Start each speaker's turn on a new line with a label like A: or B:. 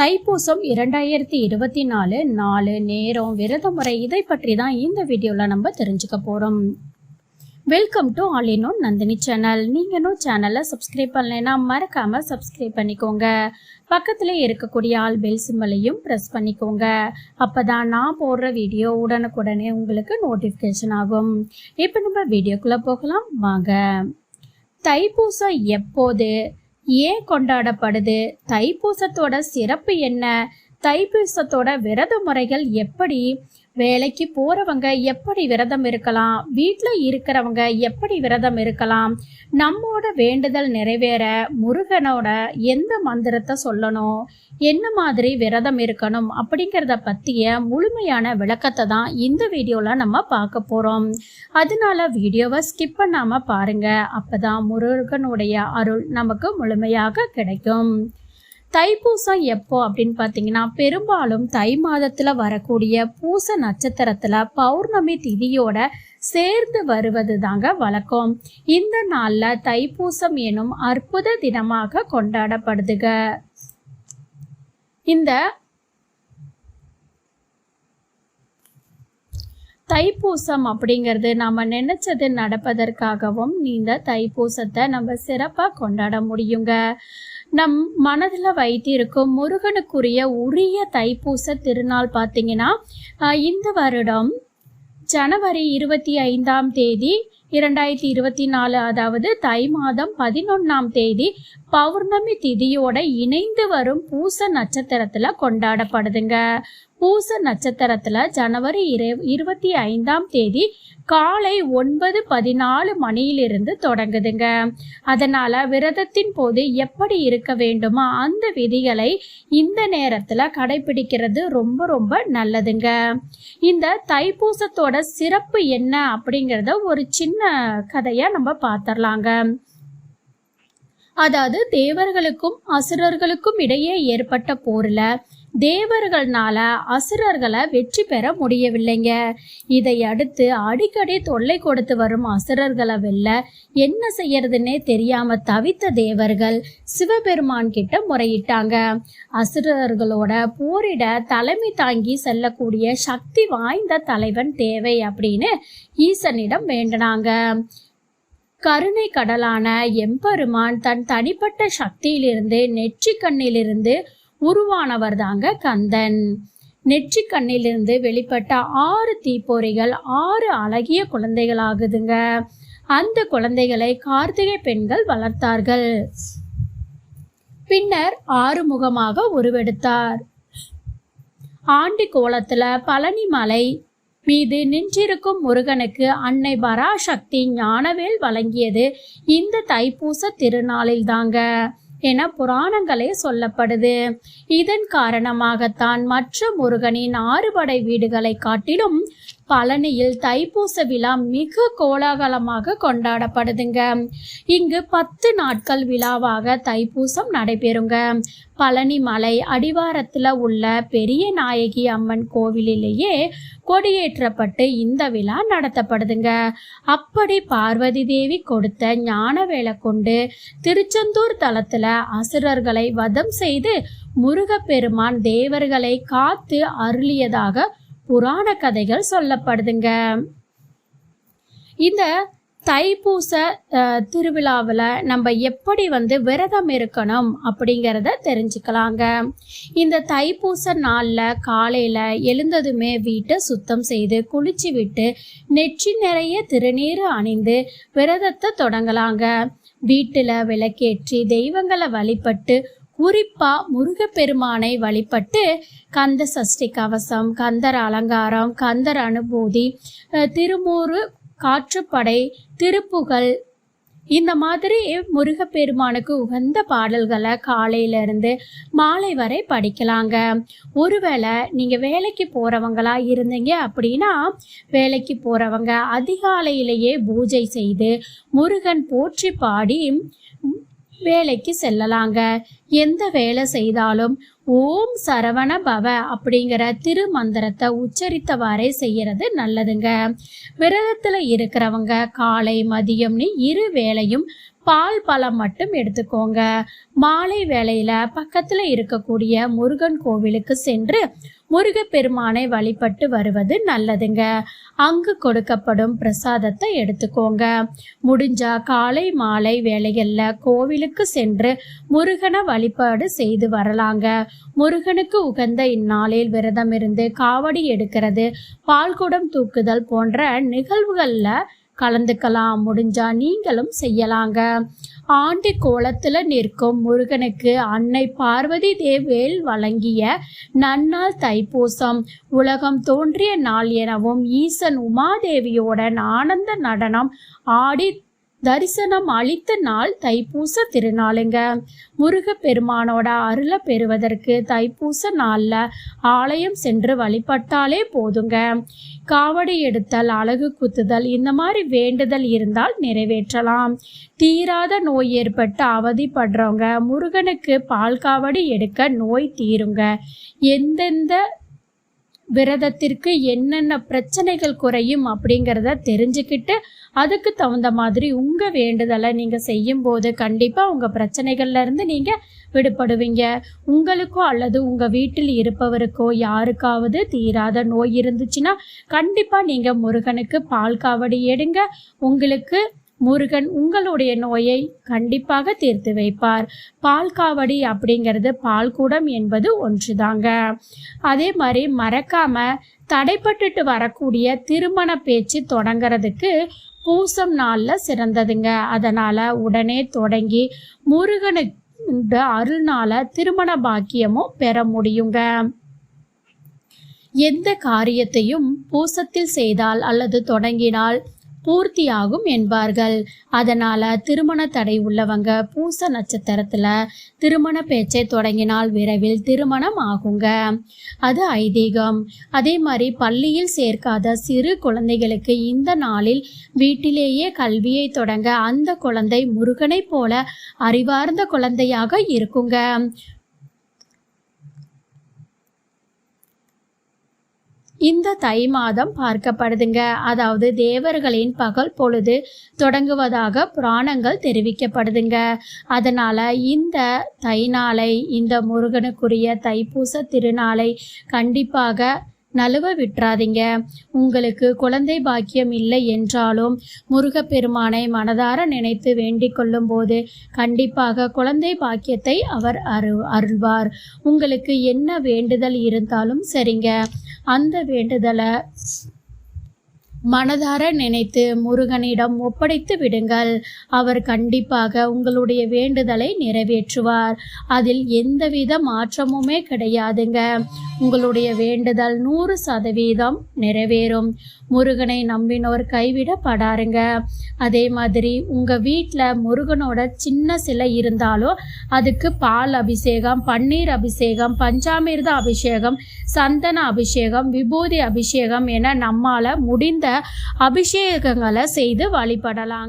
A: தைப்பூசம் இரண்டாயிரத்தி இருபத்தி நாலு நாலு நேரம் விரத முறை. இதை பற்றி தான் இந்த வீடியோவில் நம்ம தெரிஞ்சுக்க போகிறோம் welcome to all in one Nandini channel நீங்கள் இன்னும் சேனலை சப்ஸ்கிரைப் பண்ணலைன்னா மறக்காமல் சப்ஸ்கிரைப் பண்ணிக்கோங்க. பக்கத்தில் இருக்கக்கூடிய ஆல் பெல் சிம்மலையும் ப்ரெஸ் பண்ணிக்கோங்க. அப்போ தான் நான் போடுற வீடியோ உடனுக்குடனே உங்களுக்கு நோட்டிஃபிகேஷன் ஆகும். இப்போ நம்ம வீடியோக்குள்ளே போகலாம். வாங்க. தைப்பூசம் எப்போது? ஏன் கொண்டாடப்படுது? தைப்பூசத்தோட சிறப்பு என்ன? தைப்பூசத்தோட விரத முறைகள் எப்படி? வேலைக்கு போறவங்க எப்படி விரதம் இருக்கலாம்? வீட்டில் இருக்கிறவங்க எப்படி விரதம் இருக்கலாம்? நம்மோட வேண்டுதல் நிறைவேற முருகனோட எந்த மந்திரத்தை சொல்லணும்? என்ன மாதிரி விரதம் இருக்கணும்? அப்படிங்கிறத பற்றிய முழுமையான விளக்கத்தை தான் இந்த வீடியோவில் நம்ம பார்க்க போகிறோம் அதனால வீடியோவை ஸ்கிப் பண்ணாமல் பாருங்க. அப்பதான் முருகனுடைய அருள் நமக்கு முழுமையாக கிடைக்கும். தைப்பூசம் எப்போ அப்படின்னு பார்த்தீங்கன்னா பெரும்பாலும் தை மாதத்தில் வரக்கூடிய பூச நட்சத்திரத்தில் பௌர்ணமி திதியோட சேர்ந்து வருவது தாங்க வழக்கம். இந்த நாளில் தைப்பூசம் எனும் அற்புத தினமாக கொண்டாடப்படுதுக இந்த தைப்பூசம் அப்படிங்கிறது நம்ம நினைச்சது நடப்பதற்காகவும் இந்த தைப்பூசத்தை நம்ம சிறப்பாக கொண்டாட முடியுங்க. நம் மனதில் வைத்திருக்கும் முருகனுக்குரிய உரிய தைப்பூச திருநாள் பார்த்தீங்கன்னா இந்த வருடம் ஜனவரி இருபத்தி ஐந்தாம் தேதி இரண்டாயிரத்தி இருபத்தி நாலு அதாவது தை மாதம் பதினொன்றாம் தேதி பௌர்ணமி திதியோட இணைந்து வரும் பூச நட்சத்திரத்தில் கொண்டாடப்படுதுங்க. பூச நட்சத்திரத்துல ஜனவரி இரு இருபத்தி ஐந்தாம் தேதி காலை ஒன்பது பதினாலு மணியிலிருந்து தொடங்குதுங்க. அதனால விரதத்தின் போது எப்படி இருக்க வேண்டுமோ அந்த விதிகளை இந்த நேரத்துல கடைபிடிக்கிறது ரொம்ப ரொம்ப நல்லதுங்க. இந்த தைப்பூசத்தோட சிறப்பு என்ன அப்படிங்கிறத ஒரு சின்ன கதையா நம்ம பார்த்துடலாங்க அதாவது தேவர்களுக்கும் அசுரர்களுக்கும் இடையே ஏற்பட்ட போர்ல தேவர்கள்னால அசுரர்களை வெற்றி பெற முடியவில்லைங்க. இதை அடுத்து அடிக்கடி தொல்லை கொடுத்து வரும் அசுரர்களை வெல்ல என்ன செய்யறதுன்னே தெரியாம தவித்த தேவர்கள் சிவபெருமான் கிட்ட முறையிட்டாங்க. அசுரர்களோட போரிட தலைமை தாங்கி செல்லக்கூடிய சக்தி வாய்ந்த தலைவன் தேவை அப்படின்னு ஈசனிடம் வேண்டினாங்க. கருணை கடலான எம்பெருமான் தன் தனிப்பட்ட சக்தியிலிருந்து நெற்றி கண்ணிலிருந்து உருவானவர் தாங்க கந்தன். நெற்றி கண்ணிலிருந்து வெளிப்பட்ட ஆறு தீப்பொறிகள் ஆறு அழகிய குழந்தைகளாகுதுங்க. அந்த குழந்தைகளை கார்த்திகை பெண்கள் வளர்த்தார்கள். பின்னர் ஆறுமுகமாக உருவெடுத்தார். ஆண்டி கோலத்துல பழனி மலை மீது நின்றிருக்கும் முருகனுக்கு அன்னை பராசக்தி ஞானவேல் வழங்கியது இந்த தைப்பூச திருநாளில் தாங்க என புராணங்களே சொல்லப்படுது. இதன் காரணமாகத்தான் மற்ற முருகனின் ஆறுபடை வீடுகளை காட்டிலும் பழனியில் தைப்பூச விழா மிக கோலாகலமாக கொண்டாடப்படுதுங்க. இங்கு பத்து நாட்கள் விழாவாக தைப்பூசம் நடைபெறுங்க. பழனி மலை அடிவாரத்தில் உள்ள பெரிய நாயகி அம்மன் கோவிலிலேயே கொடியேற்றப்பட்டு இந்த விழா நடத்தப்படுதுங்க. அப்படி பார்வதி தேவி கொடுத்த ஞானவேலை கொண்டு திருச்செந்தூர் தலத்துல அசுரர்களை வதம் செய்து முருகப்பெருமான் தேவர்களை காத்து அருளியதாக புராண கதைகள் சொல்லப்படுதுங்க. இந்த தைப்பூச திருவிழாவில் நம்ம எப்படி வந்து விரதம் இருக்கணும் அப்படிங்கிறத தெரிஞ்சுக்கலாங்க. இந்த தைப்பூச நாளில் காலையில் எழுந்ததுமே வீட்டை சுத்தம் செய்து குளிச்சு விட்டு நெற்றி நிறைய திருநீர் அணிந்து விரதத்தை தொடங்கலாங்க. வீட்டில் விளக்கேற்றி தெய்வங்களை வழிபட்டு குறிப்பா முருகப்பெருமானை வழிபட்டு கந்த சஷ்டி கவசம் கந்தர் அலங்காரம் கந்தர் அனுபூதி திருமூறு காற்றுப்படை திருப்புகழ் இந்த மாதிரி முருகப்பெருமானுக்கு உகந்த பாடல்களை காலையிலருந்து மாலை வரை படிக்கலாங்க. ஒருவேளை நீங்கள் வேலைக்கு போகிறவங்களா இருந்தீங்க அப்படின்னா வேலைக்கு போகிறவங்க அதிகாலையிலேயே பூஜை செய்து முருகன் போற்றி பாடி வேலைக்கு செல்லலாங்க. எந்த வேலை செய்தாலும் ஓம் சரவண பவ அப்படிங்கிற திருமந்திரத்தை உச்சரித்தவாறே செய்யறது நல்லதுங்க. விரதத்தில் இருக்கிறவங்க காலை மதியம்னு இரு வேளையும் பால் பழம் மட்டும் எடுத்துக்கோங்க. மாலை வேளையில பக்கத்துல இருக்கக்கூடிய முருகன் கோவிலுக்கு சென்று முருகப்பெருமானை வழிபட்டு வருவது நல்லதுங்க. அங்கு கொடுக்கப்படும் பிரசாதத்தை எடுத்துக்கோங்க. முடிஞ்சா காலை மாலை வேளைகள்ல கோவிலுக்கு சென்று முருகனை வழிபாடு செய்து வரலாங்க. முருகனுக்கு உகந்த இந்நாளில் விரதம் இருந்து காவடி எடுக்கிறது பால்குடம் தூக்குதல் போன்ற நிகழ்வுகளில் கலந்துக்கலாம். முடிஞ்சா நீங்களும் செய்யலாங்க. ஆண்டி கோலத்தில் நிற்கும் முருகனுக்கு அன்னை பார்வதி தேவேல் வழங்கிய நன்னாள் தைப்பூசம். உலகம் தோன்றிய நாள் எனவும் ஈசன் உமாதேவியோட ஆனந்த நடனம் ஆடி தரிசனம் அளித்த நாள் தைப்பூச திருநாளுங்க. முருகப்பெருமானோட அருளை பெறுவதற்கு தைப்பூச நாளில் ஆலயம் சென்று வழிபட்டாலே போதுங்க. காவடி எடுத்தல் அழகு குத்துதல் இந்த மாதிரி வேண்டுதல் இருந்தால் நிறைவேற்றலாம். தீராத நோய் ஏற்பட்டு அவதிப்படுறவங்க முருகனுக்கு பால் காவடி எடுக்க நோய் தீருங்க. எந்தெந்த விரதத்திற்கு என்னென்ன பிரச்சனைகள் குறையும் அப்படிங்கிறத தெரிஞ்சுக்கிட்டு அதுக்கு தகுந்த மாதிரி உங்கள் வேண்டுதலை நீங்கள் செய்யும்போது கண்டிப்பாக உங்கள் பிரச்சனைகள்லேருந்து நீங்கள் விடுபடுவீங்க. உங்களுக்கோ அல்லது உங்கள் வீட்டில் இருப்பவருக்கோ யாருக்காவது தீராத நோய் இருந்துச்சுன்னா கண்டிப்பாக நீங்கள் முருகனுக்கு பால் காவடி எடுங்க. உங்களுக்கு முருகன் உங்களுடைய நோயை கண்டிப்பாக தீர்த்து வைப்பார். பால் காவடி அப்படிங்கிறது பால்கூடம் என்பது ஒன்றுதாங்க. அதே மாதிரி மறக்காம தடைப்பட்டுட்டு வரக்கூடிய திருமண பேச்சு தொடங்கிறதுக்கு பூசம் நாளில் சிறந்ததுங்க. அதனால் உடனே தொடங்கி முருகனுக்கு அருள்னால திருமண பாக்கியமும் பெற முடியுங்க. எந்த காரியத்தையும் பூசத்தில் செய்தால் அல்லது தொடங்கினால் பூர்த்தியாகும் என்பார்கள். அதனால திருமண தடை உள்ளவங்க பூச நட்சத்திரத்துல திருமண பேச்சை தொடங்கினால் விரைவில் திருமணம் ஆகுங்க. அது ஐதீகம். அதே மாதிரி பள்ளியில் சேர்க்காத சிறு குழந்தைகளுக்கு இந்த நாளில் வீட்டிலேயே கல்வியை தொடங்க அந்த குழந்தை முருகனை போல அறிவார்ந்த குழந்தையாக இருக்குங்க. இந்த தை மாதம் பார்க்கப்படுதுங்க. அதாவது தேவர்களின் பகல் பொழுது தொடங்குவதாக புராணங்கள் தெரிவிக்கப்படுதுங்க. அதனால இந்த தை நாளை இந்த முருகனுக்குரிய தைப்பூச திருநாளை கண்டிப்பாக நழுவ விட்டுறாதீங்க. உங்களுக்கு குழந்தை பாக்கியம் இல்லை என்றாலும் முருகப்பெருமானை மனதார நினைத்து வேண்டிக் கொள்ளும் போது கண்டிப்பாக குழந்தை பாக்கியத்தை அவர் அரு அருள்வார். உங்களுக்கு என்ன வேண்டுதல் இருந்தாலும் சரிங்க. அந்த வேண்டுதலை மனதார நினைத்து முருகனிடம் ஒப்படைத்து விடுங்கள். அவர் கண்டிப்பாக உங்களுடைய வேண்டுதலை நிறைவேற்றுவார். அதில் எந்தவித மாற்றமுமே கிடையாதுங்க. உங்களுடைய வேண்டுதல் நூறு சதவீதம் நிறைவேறும். முருகனை நம்பினோர் கைவிடப்படாருங்க. அதே மாதிரி உங்கள் வீட்டில் முருகனோட சின்ன சிலை இருந்தாலும் அதுக்கு பால் அபிஷேகம் பன்னீர் அபிஷேகம் பஞ்சாமிர்த அபிஷேகம் சந்தன அபிஷேகம் விபூதி அபிஷேகம் என நம்மால் முடிந்த அபிஷேகங்களை செய்து வழிபடலாம்.